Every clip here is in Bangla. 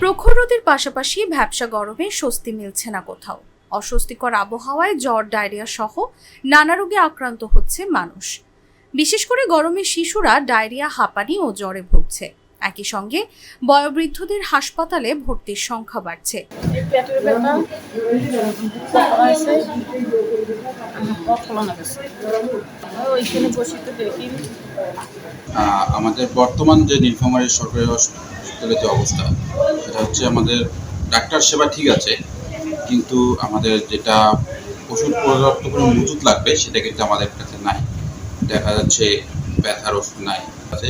প্রখর রোদের পাশাপাশি ভ্যাবসা গরমে স্বস্তি মিলছে না কোথাও। অস্বস্তিকর আবহাওয়ায় জ্বর, ডায়রিয়া সহ নানা রোগে আক্রান্ত হচ্ছে মানুষ। বিশেষ করে গরমে শিশুরা ডায়রিয়া, হাঁপানি ও জ্বরে ভুগছে। একই সঙ্গে বয়োবৃদ্ধদের হাসপাতালে ভর্তির সংখ্যা বাড়ছে। আমাদের বর্তমান যে নীলফামারী সরকারি হসপিটালের যে অবস্থা হচ্ছে আমাদের ডাক্তার সেবা ঠিক আছে, কিন্তু আমাদের যেটা ওষুধ পর্যাপ্ত করে মজুত লাগবে সেটা কিন্তু আমাদের কাছে নাই। দেখা যাচ্ছে ব্যথার ওষুধ নাই, আছে।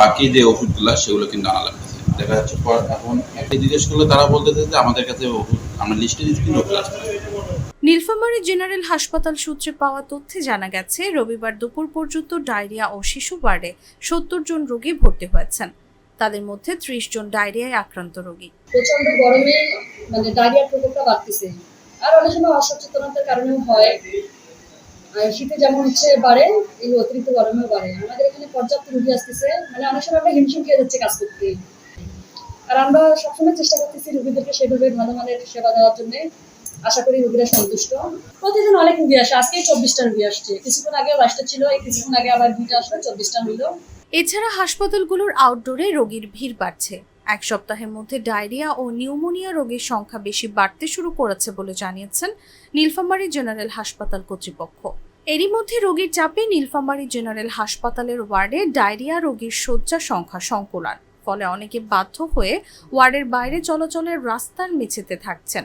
বাকি যে ওষুধগুলো, সেগুলো কিন্তু আনা লাগতেছে দেখা যাচ্ছে পর এখন একটা জিজ্ঞেস করলে, তারা বলতেছে যে আমাদের কাছে ওষুধ, আমরা লিস্টে দিচ্ছি কিন্তু ওষুধ নীলফামারী জেনারেল হাসপাতাল সূত্রে পাওয়া তথ্যে জানা গেছে, রবিবার দুপুর পর্যন্ত ডায়রিয়া ও শিশু ওয়ার্ডে সত্তর জন রোগী ভর্তি হয়েছেন। তাদের মধ্যে ত্রিশ জন ডায়রিয়ায় আক্রান্ত রোগী। প্রচণ্ড গরমে মানে ডায়রিয়ার প্রকোপটা বাড়তেছে। আর অনেক সময় অসচেতনতার কারণেও হয়। শীতে যেমন হচ্ছে বাড়ে, এই অতিরিক্ত গরমেও বাড়ে। আমাদের এখানে পর্যাপ্ত রুগী আসতেছে। মানে অনেক সময় আমরা হিমশিম খেয়ে যাচ্ছে কাজ করতে। আর আমরা সবসময় চেষ্টা করতেছি রুগীদেরকে সেভাবে ভালো মানের সেবা দেওয়ার জন্য। আশা করি রুগীরা সন্তুষ্ট। প্রতিদিন অনেক রুগী আসে। আজকেই চব্বিশটা রুগী আসছে। কিছুক্ষণ আগে বাইশটা ছিল, এই কিছুক্ষণ আগে আবার দুইটা আসলো, চব্বিশটা হইল। এছাড়া হাসপাতালগুলোর আউটডোরে রোগীর ভিড় বাড়ছে। এক সপ্তাহের মধ্যে ডায়রিয়া ও নিউমোনিয়া রোগীর সংখ্যা বেশি বাড়তে শুরু করেছে বলে জানিয়েছেন নীলফামারী জেনারেল হাসপাতাল কর্তৃপক্ষ। এরই মধ্যে রোগীর চাপে নীলফামারী জেনারেল হাসপাতালের ওয়ার্ডে ডায়রিয়া রোগীর শয্যা সংখ্যা সংকুলান। ফলে অনেকে বাধ্য হয়ে ওয়ার্ডের বাইরে চলাচলের রাস্তার মেঝেতে থাকছেন।